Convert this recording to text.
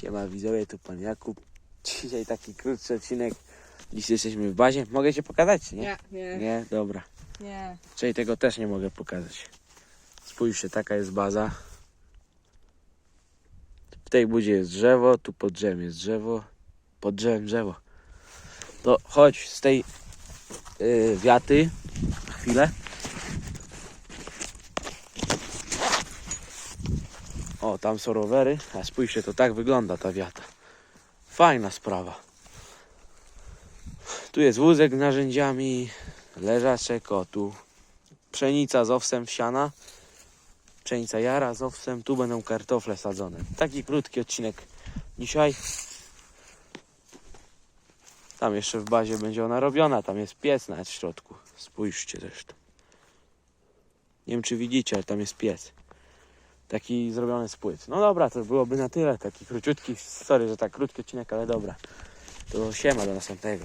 Siema widzowie, tu pan Jakub. Dzisiaj taki krótszy odcinek. Dziś jesteśmy w bazie. Mogę cię pokazać, nie? Nie, nie, Nie? Dobra. nie. Czyli tego też nie mogę pokazać. Spójrzcie, taka jest baza. W tej budzie jest drzewo, tu pod drzewem jest drzewo. Pod drzewem drzewo. To chodź z tej yy, wiaty na chwilę. O, tam są rowery. A spójrzcie, to tak wygląda ta wiata. Fajna sprawa. Tu jest wózek z narzędziami, leżaczek, o tu pszenica z owsem wsiana, pszenica jara z owsem, tu będą kartofle sadzone. Taki krótki odcinek dzisiaj. Tam jeszcze w bazie będzie ona robiona, tam jest piec nawet w środku. Spójrzcie zresztą. Nie wiem czy widzicie, ale tam jest piec. Taki zrobiony z płyt. No dobra, to byłoby na tyle. Taki króciutki, sorry, że tak krótki odcinek, ale dobra. To siema do następnego.